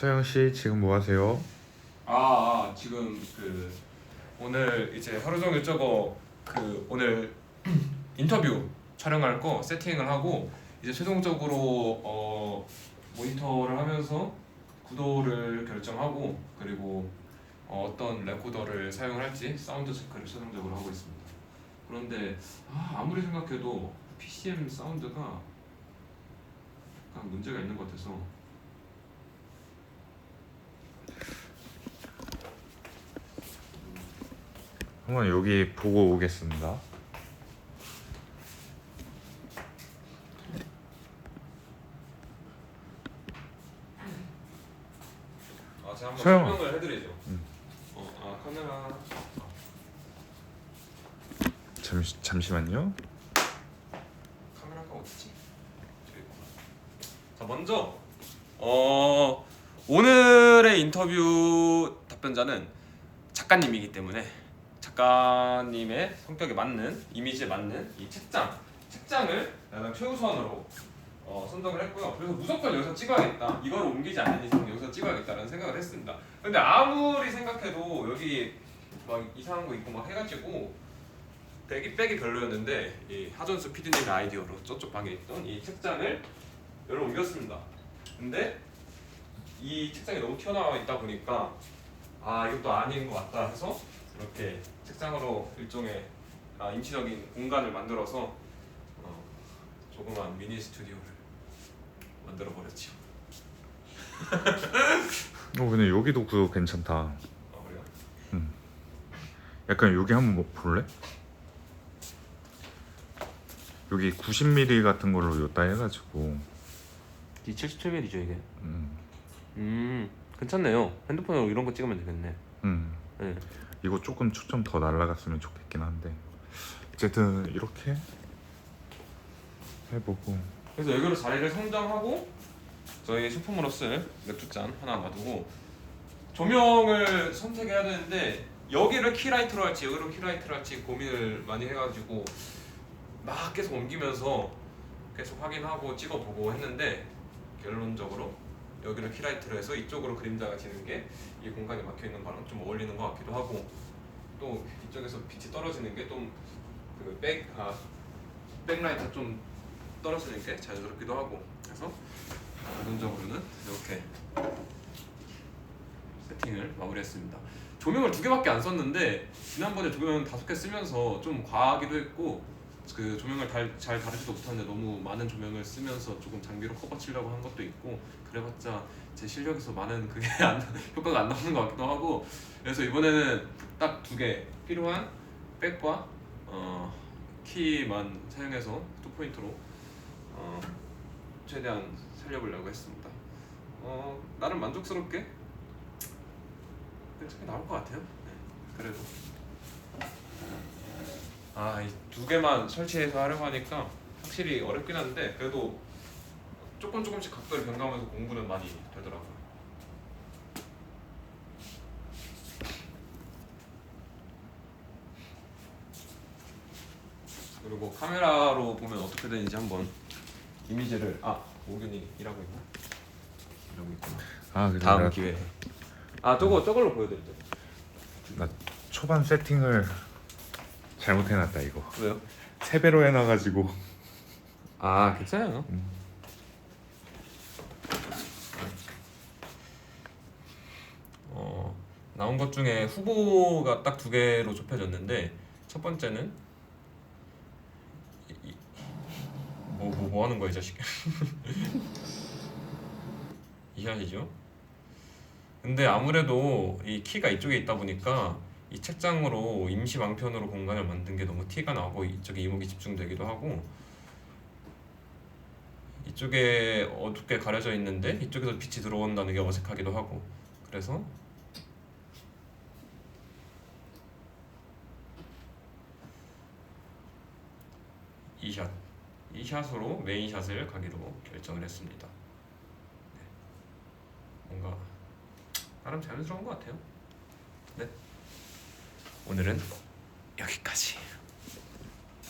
서영 씨 지금 뭐 하세요? 아, 아 지금 그 오늘 이제 하루 종일 저거 그 오늘 인터뷰 촬영할 거 세팅을 하고 이제 최종적으로 어 모니터를 하면서 구도를 결정하고 그리고 어, 어떤 레코더를 사용을 할지 사운드 체크를 최종적으로 하고 있습니다. 그런데 아, 아무리 생각해도 PCM 사운드가 약간 문제가 있는 것 같아서 한번 여기 보고 오겠습니다. 아, 제가 한번. 설명을 해드리죠. 음. 어, 아 카메라. 잠시 잠시만요. 카메라가 어디지? 저기 있구나. 자 먼저 어 오늘의 인터뷰 답변자는 작가님이기 때문에 작가님의 성격에 맞는 이미지에 맞는 이 책장 책장을 가장 최우선으로 어, 선정을 했고요. 그래서 무조건 여기서 찍어야겠다. 이걸 옮기지 않는 이상 여기서 찍어야겠다라는 생각을 했습니다. 근데 아무리 생각해도 여기 막 이상한 거 있고 막 해가지고 빼기 빼기 별로였는데 이 하전수 PD님의 아이디어로 저쪽 방에 있던 이 책장을 여기로 옮겼습니다. 근데 이 책장이 너무 튀어나와 있다 보니까 아 이것도 아닌 것 같다 해서 이렇게 책장으로 일종의 아, 임시적인 공간을 만들어서 어, 조그만 미니 스튜디오를 만들어 버렸죠. 어 근데 여기도 구도 괜찮다. 아 그래요? 약간 여기 한번 뭐 볼래? 여기 90mm 같은 걸로 요따 해가지고 이 77mm죠 이게. 음, 음 괜찮네요. 핸드폰으로 이런 거 찍으면 되겠네. 음 네. 이거 조금 초점 더 날라갔으면 좋겠긴 한데. 어쨌든 이렇게 해보고. 그래서 여기로 자리를 선정하고 저희 소품으로 쓸 맥주잔 하나 놔두고 조명을 선택해야 되는데 여기를 키라이트로 할지 여기로 키라이트로 할지 고민을 많이 해가지고 막 계속 옮기면서 계속 확인하고 찍어보고 했는데 결론적으로 여기를 키라이트로 해서 이쪽으로 그림자가 지는 게 이 공간에 막혀 있는 거랑 좀 어울리는 것 같기도 하고 또 이쪽에서 빛이 떨어지는 게 좀그백 아 백라이트 좀 떨어지는 게 자연스럽기도 하고 그래서 기본적으로는 이렇게 세팅을 마무리했습니다. 조명을 두 개밖에 안 썼는데 지난번에 조명 다섯 개 쓰면서 좀 과하기도 했고 그 조명을 달, 잘 다루지도 못하는데 너무 많은 조명을 쓰면서 조금 장비로 커버 치려고 한 것도 있고 그래봤자 제 실력에서 많은 그게 안, 효과가 안 나오는 것 같기도 하고 그래서 이번에는 딱 두 개 필요한 백과 어, 키만 사용해서 투 포인트로 어, 최대한 살려보려고 했습니다. 어, 나름 만족스럽게 괜찮게 나올 것 같아요. 네, 그래도 아, 이 두 개만 설치해서 하려고 하니까 확실히 어렵긴 한데 그래도 조금 조금씩 각도를 변경하면서 공부는 많이 되더라고요. 그리고 카메라로 보면 어떻게 되는지 한번 이미지를 아 오균이 일하고 있나? 일하고 있구나. 아 그래 다음 내가 기회에. 아 저거 저걸로 보여드리죠. 나 초반 세팅을 잘못해놨다 이거 왜요? 세 배로 해놔가지고 아 괜찮아요. 어 나온 것 중에 후보가 딱 두 개로 좁혀졌는데 첫 번째는 뭐뭐 뭐, 뭐 하는 거야 이 자식? 이해하시죠? 근데 아무래도 이 키가 이쪽에 있다 보니까 이 책장으로 임시 방편으로 공간을 만든 게 너무 티가 나고 이쪽에 이목이 집중되기도 하고 이쪽에 어둡게 가려져 있는데 이쪽에서 빛이 들어온다는 게 어색하기도 하고 그래서 이 샷, 이 샷으로 메인 샷을 가기로 결정을 했습니다. 네. 뭔가 나름 자연스러운 것 같아요. 네. 오늘은 여기까지.